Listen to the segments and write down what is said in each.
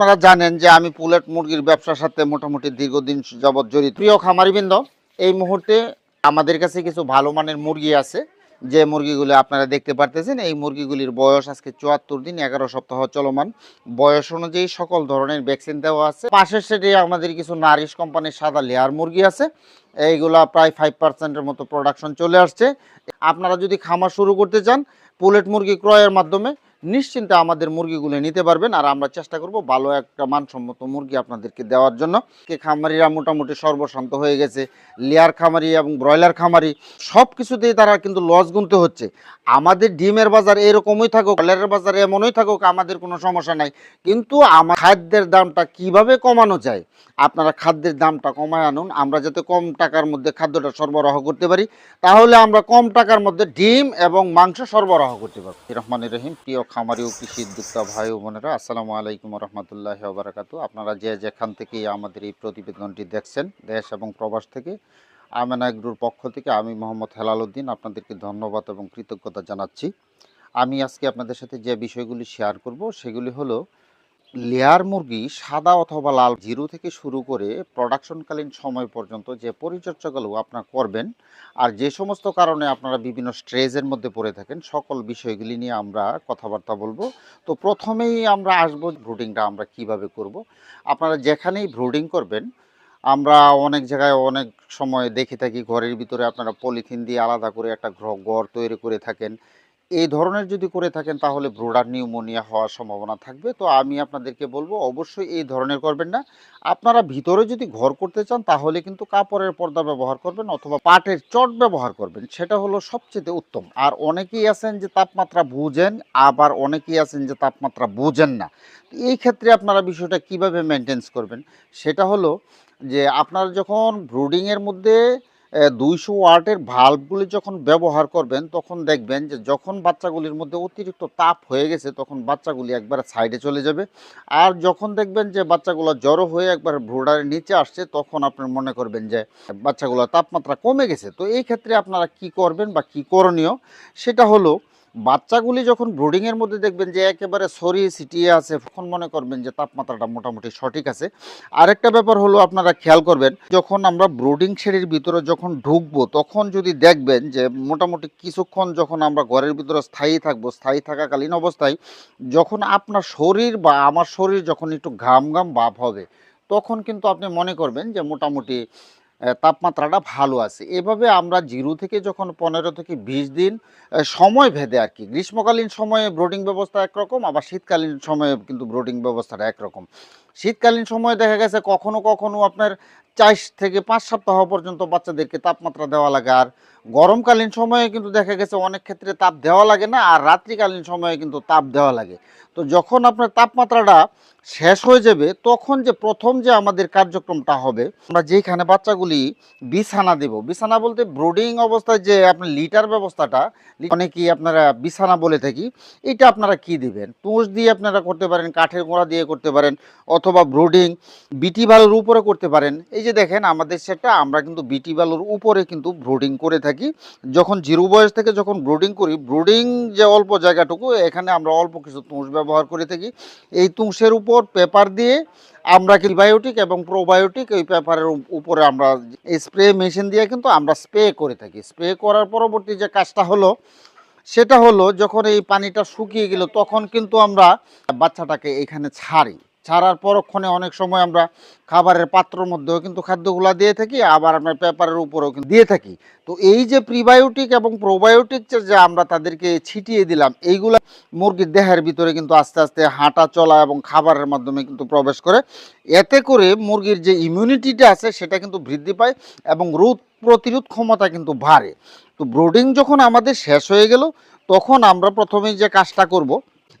আপনারা জানেন যে আমি পুলেট মুরগির ব্যবসার সাথে মোটামুটি দীর্ঘদিন যাবৎ জড়িত। প্রিয় খামারিবৃন্দ, এই মুহূর্তে আমাদের কাছে কিছু ভালো মানের মুরগি আছে। যে মুরগিগুলো আপনারা দেখতে পারতেছেন, এই মুরগিগুলির বয়স আজকে চুয়াত্তর দিন, এগারো সপ্তাহ চলমান। বয়স অনুযায়ী সকল ধরনের ভ্যাকসিন দেওয়া আছে। পাশের সেটে আমাদের কিছু নারিশ কোম্পানির সাদা লেয়ার মুরগি আছে। এইগুলা প্রায় ফাইভ পার্সেন্টের মতো প্রোডাকশন চলে আসছে। আপনারা যদি খামার শুরু করতে চান, পুলেট মুরগি ক্রয়ের মাধ্যমে নিশ্চিন্তে আমাদের মুরগিগুলো নিতে পারবেন আর আমরা চেষ্টা করব ভালো একটা মানসম্মত মুরগি আপনাদেরকে দেওয়ার জন্য। কে খামারিরা মোটামুটি সর্বশান্ত হয়ে গেছে, লেয়ার খামারি এবং ব্রয়লার খামারি সব কিছুতেই তারা কিন্তু লস গুনতে হচ্ছে। আমাদের ডিমের বাজার এরকমই থাকুক, ব্রয়লারের বাজার এমনই থাকুক, আমাদের কোনো সমস্যা নাই। কিন্তু আমার খাদ্যের দামটা কীভাবে কমানো যায়? আপনারা খাদ্যের দামটা কমায় আনুন, আমরা যাতে কম টাকার মধ্যে খাদ্যটা সরবরাহ করতে পারি, তাহলে আমরা কম টাকার মধ্যে ডিম এবং মাংস সরবরাহ করতে পারব। রহমান রহিম, প্রিয় খামারি ও কৃষি উদ্যোক্তা ভাই ও বোনেরা, আসসালামু আলাইকুম রহমতুল্লাহ বারাকাতু আপনারা যে যেখান থেকে আমাদের এই প্রতিবেদনটি দেখছেন, দেশ এবং প্রবাস থেকে আমেনা এগ্রুর পক্ষ থেকে আমি মোহাম্মদ হেলাল উদ্দিন আপনাদেরকে ধন্যবাদ এবং কৃতজ্ঞতা জানাচ্ছি। আমি আজকে আপনাদের সাথে যে বিষয়গুলি শেয়ার করব, সেগুলি হলো লেয়ার মুরগি সাদা অথবা লাল জিরো থেকে শুরু করে প্রোডাকশনকালীন সময় পর্যন্ত যে পরিচর্যাগুলো আপনারা করবেন আর যে সমস্ত কারণে আপনারা বিভিন্ন স্ট্রেজের মধ্যে পড়ে থাকেন, সকল বিষয়গুলি নিয়ে আমরা কথাবার্তা বলব। তো প্রথমেই আমরা আসব ব্রুডিংটা আমরা কীভাবে করব। আপনারা যেখানেই ব্রুডিং করবেন, আমরা অনেক জায়গায় অনেক সময় দেখে থাকি, ঘরের ভিতরে আপনারা পলিথিন দিয়ে আলাদা করে একটা ঘর- তৈরি করে থাকেন। এই ধরনের যদি করে থাকেন, তাহলে ব্রোডার নিউমোনিয়া হওয়ার সম্ভাবনা থাকবে। তো আমি আপনাদেরকে বলব, অবশ্যই এই ধরনের করবেন না। আপনারা ভিতরে যদি ঘর করতে চান, তাহলে কিন্তু কাপড়ের পর্দা ব্যবহার করবেন অথবা পাটের চট ব্যবহার করবেন। সেটা হলো সবচেয়ে উত্তম। আর অনেকেই আছেন যে তাপমাত্রা বুঝেন, আবার অনেকেই আছেন যে তাপমাত্রা বুঝেন না। এই ক্ষেত্রে আপনারা বিষয়টা কীভাবে মেনটেন্স করবেন? সেটা হলো যে আপনারা যখন ব্রুডিংয়ের মধ্যে দুইশো ওয়াটের ভাল্বগুলি যখন ব্যবহার করবেন, তখন দেখবেন যে যখন বাচ্চাগুলির মধ্যে অতিরিক্ত তাপ হয়ে গেছে, তখন বাচ্চাগুলি একবার সাইডে চলে যাবে। আর যখন দেখবেন যে বাচ্চাগুলো জড়ো হয়ে একবার ভ্রোডারের নিচে আসছে, তখন আপনার মনে করবেন যে বাচ্চাগুলোর তাপমাত্রা কমে গেছে। তো এই ক্ষেত্রে আপনারা কি করবেন বা কি করণীয়? সেটা হলো বাচ্চাগুলি যখন ব্রুডিংয়ের মধ্যে দেখবেন যে একেবারে ছড়িয়ে ছিটিয়ে আছে, তখন মনে করবেন যে তাপমাত্রাটা মোটামুটি সঠিক আছে। আরেকটা ব্যাপার হলো আপনারা খেয়াল করবেন, যখন আমরা ব্রুডিং শেডের ভিতরে যখন ঢুকবো, তখন যদি দেখবেন যে মোটামুটি কিছুক্ষণ যখন আমরা ঘরের ভিতরে স্থায়ী থাকব, স্থায়ী থাকাকালীন অবস্থায়, যখন আপনার শরীর বা আমার শরীর যখন একটু ঘাম ঘাম ভাব হবে, তখন কিন্তু আপনি মনে করবেন যে মোটামুটি তাপমাত্রাটা ভালো আছে। এভাবে আমরা জিরো থেকে যখন পনেরো থেকে বিশ দিন সময় ভেদে আর কি, গ্রীষ্মকালীন সময়ে ব্রোডিং ব্যবস্থা একরকম, আবার শীতকালীন সময়ে কিন্তু ব্রোডিং ব্যবস্থাটা একরকম। শীতকালীন সময়ে দেখা গেছে কখনো কখনো আপনার চার থেকে পাঁচ সপ্তাহ পর্যন্ত বাচ্চাদেরকে তাপমাত্রা দেওয়া লাগে। আর গরমকালীন সময়ে কিন্তু দেখা গেছে অনেক ক্ষেত্রে তাপ দেওয়া লাগে না, আর রাত্রিকালীন সময়ে কিন্তু তাপ দেওয়া লাগে। তো যখন আপনার তাপমাত্রাটা শেষ হয়ে যাবে, তখন যে প্রথম যে আমাদের কার্যক্রমটা হবে, আমরা যেখানে বাচ্চাগুলি বিছানা দেব, বিছানা বলতে ব্রোডিং অবস্থায় যে আপনার লিটার ব্যবস্থাটা, অনেকেই আপনারা বিছানা বলে থাকি, এটা আপনারা কি দিবেন? তুষ দিয়ে আপনারা করতে পারেন, কাঠের গোড়া দিয়ে করতে পারেন, অথবা ব্রোডিং বিটি বালুর উপরে করতে পারেন। এই যে দেখেন, আমাদের সেটা আমরা কিন্তু বিটি বালুর উপরে কিন্তু ব্রোডিং করে থাকি। যখন জিরো বয়স থেকে যখন ব্রোডিং করি, ব্রোডিং যে অল্প জায়গাটুকু, এখানে আমরা অল্প কিছু তুষ ব্যবহার করে থাকি। এই তুষের উপর পেপার দিয়ে আমরা বায়োটিক এবং প্রোবায়োটিক এই পেপারের উপরে আমরা স্প্রে মেশিন দিয়ে কিন্তু আমরা স্প্রে করে থাকি। স্প্রে করার পরবর্তী যে কাজটা হলো, সেটা হলো যখন এই পানিটা শুকিয়ে গেল, তখন কিন্তু আমরা বাচ্চাটাকে এখানে ছাড়ি। ছাড়ার পরক্ষণে অনেক সময় আমরা খাবারের পাত্রর মধ্যেও কিন্তু খাদ্যগুলা দিয়ে থাকি, আবার আমরা পেপারের উপরেও কিন্তু দিয়ে থাকি। তো এই যে প্রিবায়োটিক এবং প্রোবায়োটিক যে আমরা তাদেরকে ছিটিয়ে দিলাম, এইগুলা মুরগির দেহের ভিতরে কিন্তু আস্তে আস্তে হাঁটা চলা এবং খাবারের মাধ্যমে কিন্তু প্রবেশ করে। এতে করে মুরগির যে ইমিউনিটিটা আছে সেটা কিন্তু বৃদ্ধি পায় এবং রোগ প্রতিরোধ ক্ষমতা কিন্তু বাড়ে। তো ব্রোডিং যখন আমাদের শেষ হয়ে গেল, তখন আমরা প্রথমেই যে কাজটা করব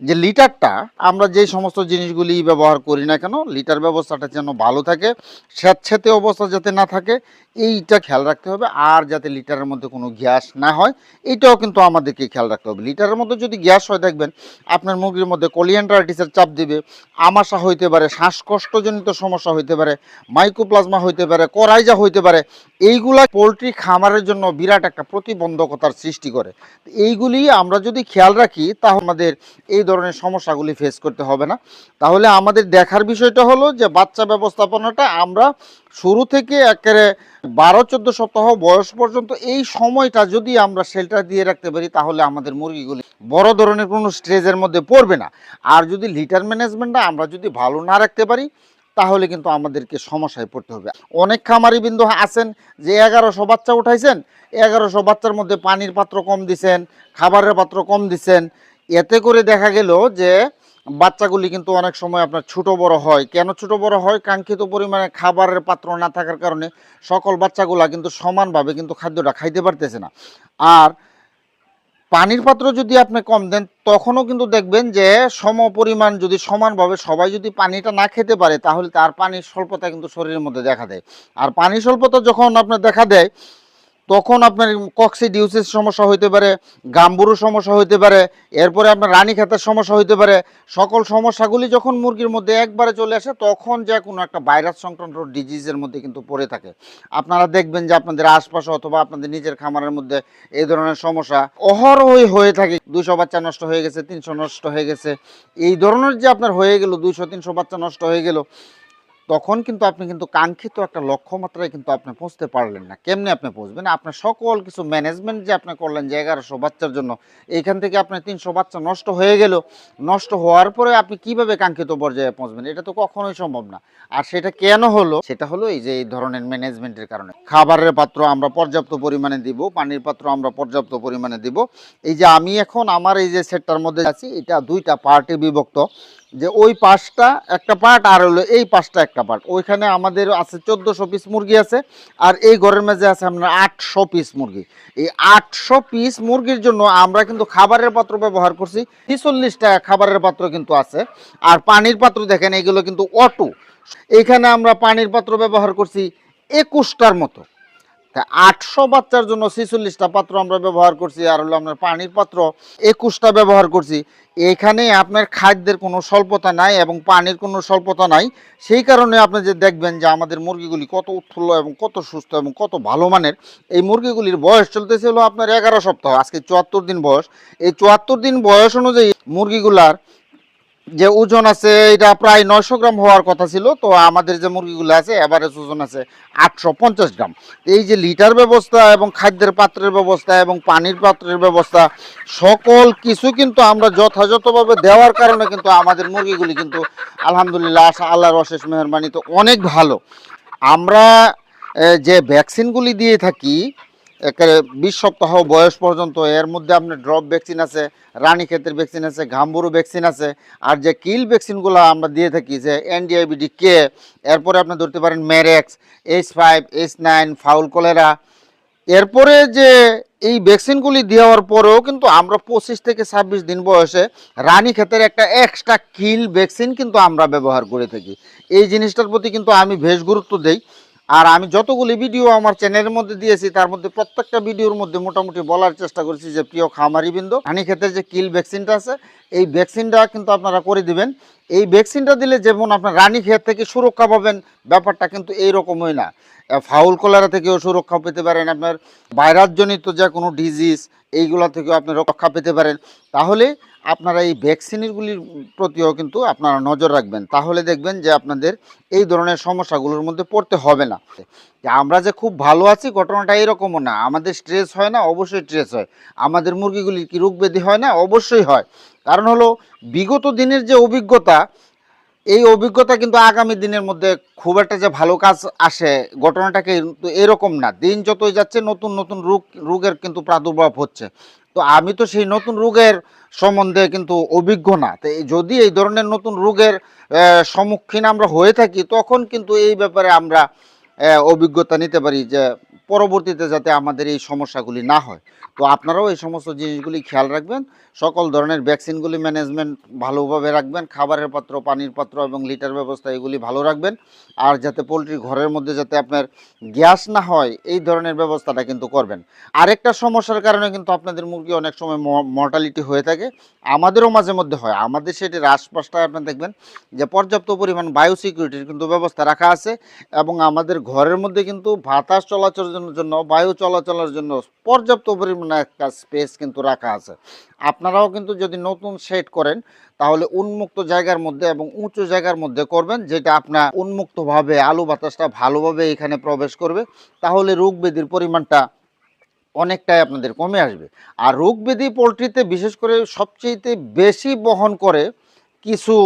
যে লিটারটা আমরা যে সমস্ত জিনিসগুলি ব্যবহার করি না কেন, লিটার ব্যবস্থাটা যেন ভালো থাকে স্যাঁতস্যাঁতে অবস্থা যাতে না থাকে, এইটা খেয়াল রাখতে হবে। আর যাতে লিটারের মধ্যে কোনো গ্যাস না হয়, এটাও কিন্তু আমাদেরকে খেয়াল রাখতে হবে। লিটারের মধ্যে যদি গ্যাস হয়, দেখবেন আপনার মুরগির মধ্যে কোলিয়ান্ড্রাইটিসের চাপ দিবে, আমাশা হইতে পারে, শ্বাসকষ্টজনিত সমস্যা হইতে পারে মাইকোপ্লাজমা হইতে পারে, করাইজা হইতে পারে, এইগুলা পোলট্রি খামারের জন্য বিরাট একটা প্রতিবন্ধকতার সৃষ্টি করে। এইগুলি আমরা যদি খেয়াল রাখি, তাহলে আমাদের এই ধরনের সমস্যাগুলি ফেস করতে হবে না। তাহলে আমাদের দেখার বিষয়টা হলো যে, বাচ্চা ব্যবস্থাপনাটা আমরা শুরু থেকে একেবারে বারো, চোদ্দ সপ্তাহ বয়স পর্যন্ত এই সময়টা যদি আমরা শেল্টার দিয়ে রাখতে পারি, তাহলে আমাদের মুরগিগুলি বড় ধরনের কোনো স্টেজের মধ্যে পড়বে না। আর যদি লিটার ম্যানেজমেন্টটা আমরা যদি ভালো না রাখতে পারি, তাহলে কিন্তু আমাদেরকে সমস্যায় পড়তে হবে। অনেক খামারি বিন্দু আছেন যে, এগারোশো বাচ্চা উঠাইছেন, এগারোশো বাচ্চার মধ্যে পানির পাত্র কম দিছেন, খাবারের পাত্র কম দিছেন এতে করে দেখা গেল যে বাচ্চাগুলি কিন্তু অনেক সময় আপনার ছোট বড় হয়। কেন ছোট বড় হয়? কাঙ্ক্ষিত পরিমাণে খাবারের পাত্র না থাকার কারণে সকল বাচ্চাগুলা কিন্তু সমানভাবে কিন্তু খাদ্যটা খাইতে পারতেছে না। আর পানির পাত্র যদি আপনি কম দেন, তখনও কিন্তু দেখবেন যে সম পরিমাণ যদি সমানভাবে সবাই যদি পানিটা না খেতে পারে, তাহলে তার পানির স্বল্পতা কিন্তু শরীরের মধ্যে দেখা দেয়। আর পানির স্বল্পতা যখন আপনার দেখা দেয় তখন আপনার কক্সিডিউসের সমস্যা হইতে পারে গাম্বুরুর সমস্যা হইতে পারে, এরপরে আপনার রানী খাতার সমস্যা হইতে পারে। সকল সমস্যাগুলি যখন মুরগির মধ্যে একবারে চলে আসে, তখন যে কোনো একটা ভাইরাস সংক্রান্ত ডিজিজের মধ্যে কিন্তু পড়ে থাকে। আপনারা দেখবেন যে আপনাদের আশপাশে অথবা আপনাদের নিজের খামারের মধ্যে এই ধরনের সমস্যা অহরহই হয়ে থাকে। দুইশো বাচ্চা নষ্ট হয়ে গেছে, তিনশো নষ্ট হয়ে গেছে। এই ধরনের যে আপনার হয়ে গেল, দুইশো, তিনশো বাচ্চা নষ্ট হয়ে গেল তখন কিন্তু আপনি কিন্তু কাঙ্ক্ষিত একটা লক্ষ্যমাত্রায় কিন্তু আপনি পৌঁছতে পারলেন না। কেমনে আপনি পৌঁছবেন? আপনার সকল কিছু ম্যানেজমেন্ট যে আপনি করলেন যে এগারোশো বাচ্চার জন্য এইখান থেকে আপনার তিনশো বাচ্চা নষ্ট হয়ে গেল। নষ্ট হওয়ার পরে আপনি কীভাবে কাঙ্ক্ষিত পর্যায়ে পৌঁছবেন? এটা তো কখনোই সম্ভব না। আর সেটা কেন হলো? সেটা হলো এই যে এই ধরনের ম্যানেজমেন্টের কারণে। খাবারের পাত্র আমরা পর্যাপ্ত পরিমাণে দিব, পানির পাত্র আমরা পর্যাপ্ত পরিমাণে দিব। এই যে আমি এখন আমার এই যে সেটটার মধ্যে আছি, এটা দুইটা পার্টে বিভক্ত। যে ওই পাশটা একটা পার্ট আর হলো এই পাশটা একটা পার্ট ওইখানে আমাদের আছে চোদ্দোশো পিস মুরগি আছে আর এই ঘরের মাঝে আছে আপনার আটশো পিস মুরগি। এই আটশো পিস মুরগির জন্য আমরা কিন্তু খাবারের পাত্র ব্যবহার করছি। ছিচল্লিশটা খাবারের পাত্র কিন্তু আছে। আর পানির পাত্র দেখেন এগুলো কিন্তু অটো। এইখানে আমরা পানির পাত্র ব্যবহার করছি একুশটার মতো। তা আটশো বাচ্চার জন্য ছেচল্লিশটা পাত্র আমরা ব্যবহার করছি, আর হলো আপনার পানির পাত্র একুশটা ব্যবহার করছি। এখানে আপনার খাদ্যের কোনো স্বল্পতা নাই এবং পানির কোনো স্বল্পতা নাই। সেই কারণে আপনি যে দেখবেন যে আমাদের মুরগিগুলি কত উৎফুল্ল এবং কত সুস্থ এবং কত ভালো মানের, এই মুরগিগুলির বয়স চলতেছে হলো আপনার এগারো সপ্তাহ, আজকে চুয়াত্তর দিন বয়স। এই চুয়াত্তর দিন বয়স অনুযায়ী মুরগিগুলার যে ওজন আছে, এটা প্রায় নয়শো গ্রাম হওয়ার কথা ছিল। তো আমাদের যে মুরগিগুলো আছে এভারেজ ওজন আছে আটশো পঞ্চাশ গ্রাম। এই যে লিটার ব্যবস্থা এবং খাদ্যের পাত্রের ব্যবস্থা এবং পানির পাত্রের ব্যবস্থা, সকল কিছু কিন্তু আমরা যথাযথভাবে দেওয়ার কারণে কিন্তু আমাদের মুরগিগুলি কিন্তু আলহামদুলিল্লাহ আশা আল্লাহর অশেষ মেহরবানি তো অনেক ভালো। আমরা যে ভ্যাকসিনগুলি দিয়ে থাকি একেবারে বিশ সপ্তাহ বয়স পর্যন্ত এর মধ্যে আপনার ড্রপ ভ্যাকসিন আছে রানী ক্ষেতের ভ্যাকসিন আছে ঘাম্বুরু ভ্যাকসিন আছে, আর যে কিল ভ্যাকসিনগুলো আমরা দিয়ে থাকি, যে এনডিআইবিডি কে, এরপরে আপনি ধরতে পারেন Marek's, H five, H nine, fowl cholera. এরপরে যে এই ভ্যাকসিনগুলি দেওয়ার পরেও কিন্তু আমরা পঁচিশ থেকে ছাব্বিশ দিন বয়সে রানী ক্ষেতের একটা এক্সট্রা কিল ভ্যাকসিন কিন্তু আমরা ব্যবহার করে থাকি। এই জিনিসটার প্রতি কিন্তু আমি বেশ গুরুত্ব দেই। আর আমি যতগুলি ভিডিও আমার চ্যানেলের মধ্যে দিয়েছি, তার মধ্যে প্রত্যেকটা ভিডিওর মধ্যে মোটামুটি বলার চেষ্টা করেছি যে প্রিয় খামারি বিন্দু রানী ক্ষেতের যে কিল ভ্যাকসিনটা আছে, এই ভ্যাকসিনটা কিন্তু আপনারা করে দিবেন। এই ভ্যাকসিনটা দিলে যেমন আপনার রানী ক্ষেত থেকে সুরক্ষা পাবেন, ব্যাপারটা কিন্তু এইরকমই না। ফাউল কলারা থেকেও সুরক্ষা পেতে পারেন আপনার ভাইরাসজনিত যে কোনো ডিজিজ এইগুলা থেকেও আপনি রক্ষা পেতে পারেন। তাহলে আপনারা এই ভ্যাকসিনগুলির প্রতিও কিন্তু আপনারা নজর রাখবেন। তাহলে দেখবেন যে আপনাদের এই ধরনের সমস্যাগুলোর মধ্যে পড়তে হবে না। আমরা যে খুব ভালো আছি ঘটনাটা এরকমও না। আমাদের স্ট্রেস হয় না, অবশ্যই স্ট্রেস হয়। আমাদের মুরগিগুলির কি রোগ হয় না? অবশ্যই হয়। কারণ হলো, বিগত দিনের যে অভিজ্ঞতা এই অভিজ্ঞতা কিন্তু আগামী দিনের মধ্যে খুব একটা যে ভালো কাজ আসে ঘটনাটাকে কিন্তু এরকম না। দিন যতই যাচ্ছে, নতুন নতুন রোগ, রোগের কিন্তু প্রাদুর্ভাব হচ্ছে। তো আমি তো সেই নতুন রোগের সম্বন্ধে কিন্তু অভিজ্ঞ না। তো যদি এই ধরনের নতুন রোগের সম্মুখীন আমরা হয়ে থাকি, তখন কিন্তু এই ব্যাপারে আমরা অভিজ্ঞতা নিতে পারি যে পরবর্তীতে যাতে আমাদের এই সমস্যাগুলি না হয়। তো আপনারাও এই সমস্ত জিনিসগুলি খেয়াল রাখবেন। সকল ধরনের ভ্যাকসিনগুলি ম্যানেজমেন্ট ভালোভাবে রাখবেন। খাবারের পাত্র, পানির পাত্র এবং লিটার ব্যবস্থা এগুলি ভালো রাখবেন। আর যাতে পোলট্রির ঘরের মধ্যে যাতে আপনার গ্যাস না হয়, এই ধরনের ব্যবস্থাটা কিন্তু করবেন। আরেকটা সমস্যার কারণে কিন্তু আপনাদের মুরগি অনেক সময় মর্টালিটি হয়ে থাকে। আমাদেরও মাঝে মধ্যে হয়। আমাদের সেটির আশপাশটায় আপনি দেখবেন যে পর্যাপ্ত পরিমাণ বায়ো সিকিউরিটির কিন্তু ব্যবস্থা রাখা আছে এবং আমাদের ঘরের মধ্যে কিন্তু বাতাস চলাচলের জন্য, বায়ু চলাচলের জন্য পর্যাপ্ত পরিমাণে একটা স্পেস কিন্তু রাখা আছে। আপনারাও কিন্তু যদি নতুন সেট করেন, তাহলে উন্মুক্ত জায়গার মধ্যে এবং উঁচু জায়গার মধ্যে করবেন, যেটা আপনার উন্মুক্তভাবে, আলু বাতাসটা ভালোভাবে এখানে প্রবেশ করবে। তাহলে রোগ ব্যাধির পরিমাণটা অনেকটাই আপনাদের কমে আসবে। আর রোগ ব্যাধি পোলট্রিতে বিশেষ করে সবচেয়ে বেশি বহন করে কিছু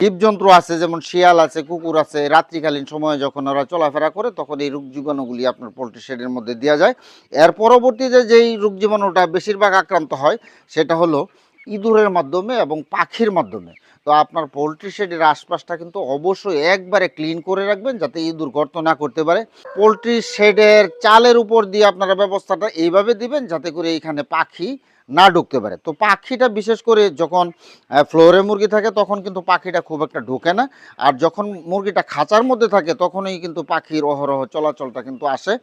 জীবজন্তু আছে, যেমন শিয়াল আছে, কুকুর আছে, রাত্রিকালীন সময়ে যখন ওরা চলাফেরা করে, তখন এই রোগ জীবাণুগুলি আপনার পোলট্রি শেডের মধ্যে দেওয়া যায়। এর পরবর্তীতে যেই রোগ জীবাণুটা বেশিরভাগ আক্রান্ত হয়, সেটা হলো ইঁদুরের মাধ্যমে এবং পাখির মাধ্যমে। তো আপনার পোলট্রি শেডের আশপাশটা কিন্তু অবশ্যই একবারে ক্লিন করে রাখবেন, যাতে ইঁদুর গর্ত না করতে পারে। পোলট্রি শেডের চালের উপর দিয়ে আপনারা ব্যবস্থাটা এইভাবে দিবেন, যাতে করে এইখানে পাখি না ঢুকতে পারে। তো পাখিটা বিশেষ করে যখন ফ্লোরে মুরগি থাকে তখন কিন্তু পাখিটা খুব একটা ঢোকে না। আর যখন মুরগিটা খাঁচার মধ্যে থাকে তখনই কিন্তু পাখির অহরহ চলাচলটা কিন্তু আসে।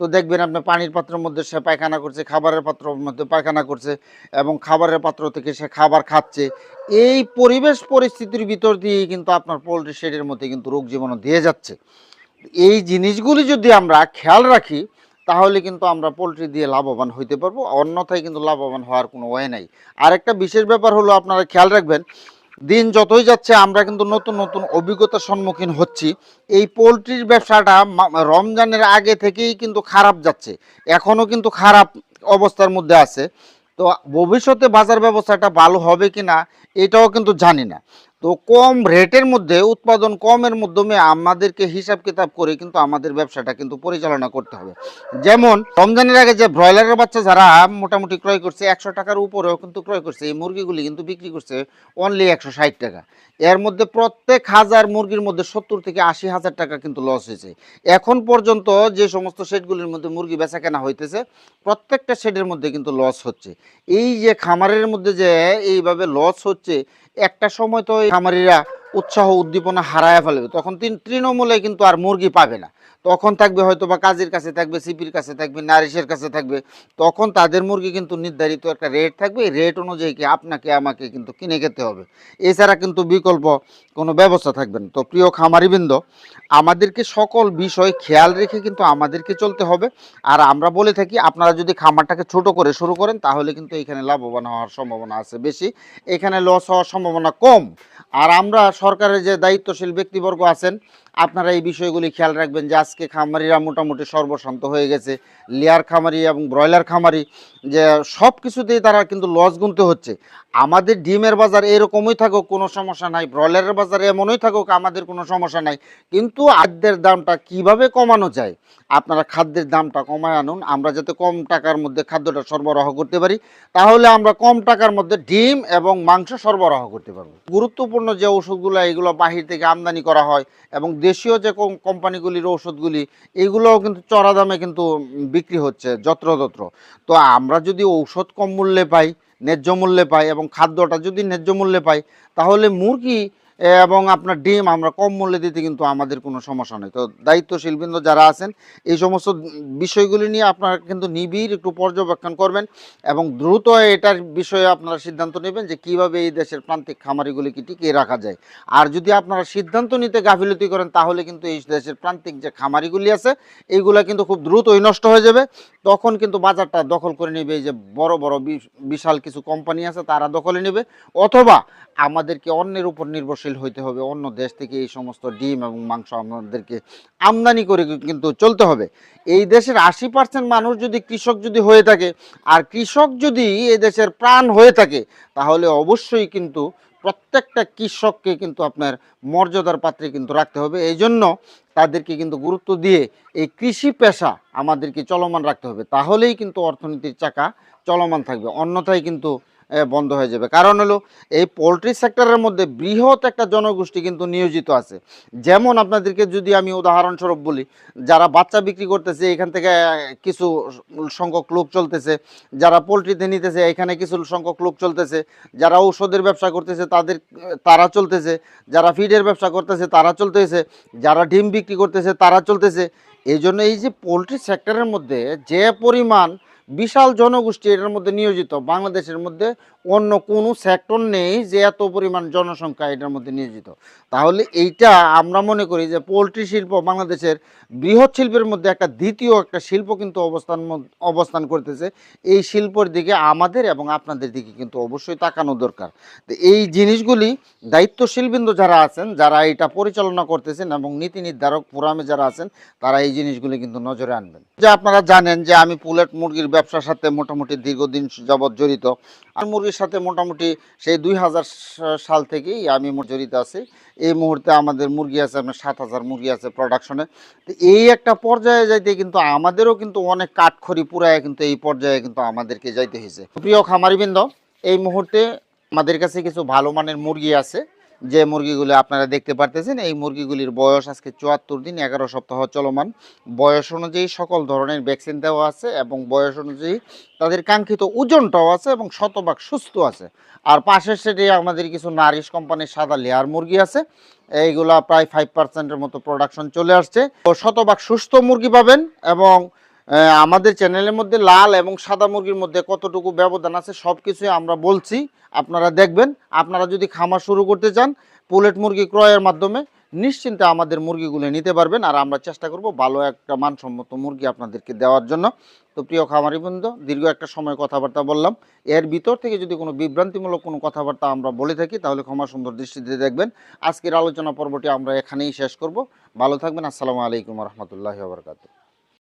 তো দেখবেন আপনি পানির পাত্রের মধ্যে সে পায়খানা করছে, খাবারের পাত্রের মধ্যে পায়খানা করছে এবং খাবারের পাত্র থেকে সে খাবার খাচ্ছে। এই পরিবেশ পরিস্থিতির ভিতর দিয়েই কিন্তু আপনার পোলট্রি শেডের মধ্যে কিন্তু রোগ জীবাণু দিয়ে যাচ্ছে। এই জিনিসগুলি যদি আমরা খেয়াল রাখি তাহলে কিন্তু আমরা পোলট্রি দিয়ে লাভবান হইতে পারব, অন্যথায় কিন্তু লাভবান হওয়ার কোনো ওয়ে নাই। আরেকটা বিশেষ ব্যাপার হলো আপনারা খেয়াল রাখবেন, দিন যতই যাচ্ছে আমরা কিন্তু নতুন নতুন অভিজ্ঞতার সম্মুখীন হচ্ছি। এই পোলট্রির ব্যবসাটা রমজানের আগে থেকেই কিন্তু খারাপ যাচ্ছে, এখনও কিন্তু খারাপ অবস্থার মধ্যে আছে। তো ভবিষ্যতে বাজার ব্যবস্থাটা ভালো হবে কি না এটাও কিন্তু জানি না। তো কম রেটের মধ্যে, উৎপাদন কমের মাধ্যমে আমাদেরকে হিসাব কিতাব করে কিন্তু আমাদের ব্যবসাটা কিন্তু পরিচালনা করতে হবে। যেমন, রমজানের আগে যে ব্রয়লারের বাচ্চা যারা মোটামুটি ক্রয় করছে একশো টাকার উপরেও কিন্তু ক্রয় করছে, এই মুরগিগুলি কিন্তু বিক্রি করছে অনলি একশো ষাট টাকা। এর মধ্যে প্রত্যেক হাজার মুরগির মধ্যে সত্তর থেকে আশি হাজার টাকা কিন্তু লস হয়েছে। এখন পর্যন্ত যে সমস্ত শেডগুলির মধ্যে মুরগি বেচা কেনা হইতেছে, প্রত্যেকটা শেডের মধ্যে কিন্তু লস হচ্ছে। এই যে খামারের মধ্যে যে এইভাবে লস হচ্ছে একটা সময় তো খামারিরা উৎসাহ উদ্দীপনা হারায় ফেলবে। তখন তিন তৃণমূলে কিন্তু আর মুরগি পাবে না। তখন থাকবে হয়তো বা কাজের কাছে থাকবে, সিপির কাছে থাকবে, নারিশের কাছে থাকবে। তখন তাদের মুরগি কিন্তু নির্ধারিত একটা রেট থাকবে। এই রেট অনুযায়ী কি আপনাকে, আমাকে কিন্তু কিনে খেতে হবে। এছাড়া কিন্তু বিকল্প কোনো ব্যবস্থা থাকবে না। তো প্রিয় খামারিবৃন্দ, আমাদেরকে সকল বিষয় খেয়াল রেখে কিন্তু আমাদেরকে চলতে হবে। আর আমরা বলে থাকি, আপনারা যদি খামারটাকে ছোট করে শুরু করেন, তাহলে কিন্তু এখানে লাভবান হওয়ার সম্ভাবনা আছে বেশি। এখানে লস হওয়ার সম্ভাবনা কম। আর আমরা সরকারের যে দায়িত্বশীল ব্যক্তিবর্গ আছেন আপনারা এই বিষয়গুলি খেয়াল রাখবেন যে আজকে খামারিরা মোটামুটি সর্বশান্ত হয়ে গেছে। লেয়ার খামারি এবং ব্রয়লার খামারি যে সব কিছুতেই তারা কিন্তু লস গুনতে হচ্ছে। আমাদের ডিমের বাজার এরকমই থাকুক, কোনো সমস্যা নাই। ব্রয়লারের বাজার এমনই থাকুক, আমাদের কোনো সমস্যা নাই। কিন্তু খাদ্যের দামটা কীভাবে কমানো যায়? আপনারা খাদ্যের দামটা কমায় আনুন। আমরা যাতে কম টাকার মধ্যে খাদ্যটা সরবরাহ করতে পারি, তাহলে আমরা কম টাকার মধ্যে ডিম এবং মাংস সরবরাহ করতে পারব। গুরুত্বপূর্ণ যে ওষুধগুলো এগুলো বাহির থেকে আমদানি করা হয় এবং দেশীয় যে কোম- কোম্পানিগুলির ঔষধগুলি, এগুলোও কিন্তু চড়া দামে কিন্তু বিক্রি হচ্ছে, যত্রতত্র। তো আমরা যদি ঔষধ কম মূল্যে পাই, ন্যায্য মূল্যে পাই এবং খাদ্যটা যদি ন্যায্য মূল্যে পাই, তাহলে মুরগি এবং আপনার ডিম আমরা কম মূল্যে দিতে কিন্তু আমাদের কোনো সমস্যা নেই। তো দায়িত্বশীল বৃন্দ যারা আছেন, এই সমস্ত বিষয়গুলি নিয়ে আপনারা কিন্তু নিবিড় একটু পর্যবেক্ষণ করবেন এবং দ্রুত এটার বিষয়ে আপনারা সিদ্ধান্ত নেবেন যে কীভাবে এই দেশের প্রান্তিক খামারিগুলিকে টিকিয়ে রাখা যায়। আর যদি আপনারা সিদ্ধান্ত নিতে গাফিলতি করেন, তাহলে কিন্তু এই দেশের প্রান্তিক যে খামারিগুলি আছে, এইগুলা কিন্তু খুব দ্রুতই নষ্ট হয়ে যাবে। তখন কিন্তু বাজারটা দখল করে নেবে, এই যে বড় বড় বিশ- বিশাল কিছু কোম্পানি আছে, তারা দখলে নেবে। অথবা আমাদেরকে অন্যের উপর নির্ভরশীল হইতে হবে। অন্য দেশ থেকে এই সমস্ত ডিম এবং মাংস আমাদেরকে আমদানি করে কিন্তু চলতে হবে। এই দেশের আশি পার্সেন্ট মানুষ যদি কৃষক যদি হয়ে থাকে আর কৃষক যদি এ দেশের প্রাণ হয়ে থাকে, তাহলে অবশ্যই কিন্তু প্রত্যেকটা কৃষককে কিন্তু আপনার মর্যাদার পাত্রে কিন্তু রাখতে হবে। এই জন্য তাদেরকে কিন্তু গুরুত্ব দিয়ে এই কৃষি পেশা আমাদেরকে চলমান রাখতে হবে। তাহলেই কিন্তু অর্থনীতির চাকা চলমান থাকবে। অন্যথায় কিন্তু বন্ধ হয়ে যাবে। কারণ হলো, এই পোলট্রি সেক্টরের মধ্যে বৃহৎ একটা জনগোষ্ঠী কিন্তু নিয়োজিত আছে। যেমন আপনাদেরকে যদি আমি উদাহরণস্বরূপ বলি, যারা বাচ্চা বিক্রি করতেছে, এখান থেকে কিছু সংখ্যক লোক চলতেছে, যারা পোলট্রিতে নিতেছে, এখানে কিছু সংখ্যক লোক চলতেছে, যারা ঔষধের ব্যবসা করতেছে, তাদের, তারা চলতেছে, যারা ফিডের ব্যবসা করতেছে, তারা চলতেছে, যারা ডিম বিক্রি করতেছে, তারা চলতেছে। এই জন্য এই যে পোলট্রি সেক্টরের মধ্যে যে পরিমাণ বিশাল জনগোষ্ঠী এটার মধ্যে নিয়োজিত বাংলাদেশের মধ্যে অন্য কোনো সেক্টর নেই যে এত পরিমাণ জনসংখ্যা এটার মধ্যে নিয়োজিত। তাহলে এইটা আমরা মনে করি যে পোলট্রি শিল্প বাংলাদেশের বৃহৎ শিল্পের মধ্যে একটা দ্বিতীয় একটা শিল্প কিন্তু অবস্থান অবস্থান করতেছে। এই শিল্পর দিকে আমাদের এবং আপনাদের দিকে কিন্তু অবশ্যই তাকানো দরকার। তো এই জিনিসগুলি দায়িত্বশীল বিন্দু যারা আছেন, যারা এটা পরিচালনা করতেছেন এবং নীতি নির্ধারক ফোরামে যারা আছেন, তারা এই জিনিসগুলি কিন্তু নজরে আনবেন। যে আপনারা জানেন যে আমি পুলেট মুরগির ব্যবসার সাথে মোটামুটি দীর্ঘদিন যাবৎ জড়িত। আর মুরগির সাথে মোটামুটি সেই দুই হাজার সাল থেকেই আমি জড়িত আছি। এই মুহূর্তে আমাদের মুরগি আছে আপনার সাত হাজার মুরগি আছে প্রোডাকশনে তো এই একটা পর্যায়ে যাইতে কিন্তু আমাদেরও কিন্তু অনেক কাঠখড়ি পুরায় কিন্তু এই পর্যায়ে কিন্তু আমাদেরকে যাইতে হয়েছে প্রিয় খামারিবৃন্দ, এই মুহূর্তে আমাদের কাছে কিছু ভালো মানের মুরগি আছে। যে মুরগিগুলো আপনারা দেখতে পারতেছেন, এই মুরগিগুলির বয়স আজকে চুয়াত্তর দিন, এগারো সপ্তাহ চলমান। বয়স অনুযায়ী সকল ধরনের ভ্যাকসিন দেওয়া আছে এবং বয়স অনুযায়ী তাদের কাঙ্ক্ষিত ওজনটাও আছে এবং শতভাগ সুস্থ আছে। আর পাশের সেটে আমাদের কিছু নারিশ কোম্পানির সাদা লেয়ার মুরগি আছে। এইগুলা প্রায় ফাইভ পার্সেন্টের মতো প্রোডাকশন চলে আসছে। তো শতভাগ সুস্থ মুরগি পাবেন এবং আমাদের চ্যানেলের মধ্যে লাল এবং সাদা মুরগির মধ্যে কতটুকু ব্যবধান আছে সব কিছুই আমরা বলছি, আপনারা দেখবেন। আপনারা যদি খামার শুরু করতে চান, পোলেট মুরগি ক্রয়ের মাধ্যমে নিশ্চিন্তে আমাদের মুরগিগুলো নিতে পারবেন আর আমরা চেষ্টা করব ভালো একটা মানসম্মত মুরগি আপনাদেরকে দেওয়ার জন্য। তো প্রিয় খামারি বন্ধু, দীর্ঘ একটা সময় কথাবার্তা বললাম। এর ভিতর থেকে যদি কোনো বিভ্রান্তিমূলক কোনো কথাবার্তা আমরা বলে থাকি, তাহলে ক্ষমা সুন্দর দৃষ্টিতে দেখবেন। আজকের আলোচনা পর্বটি আমরা এখানেই শেষ করব। ভালো থাকবেন। আসসালামু আলাইকুম রহমতুল্লাহ বরকাত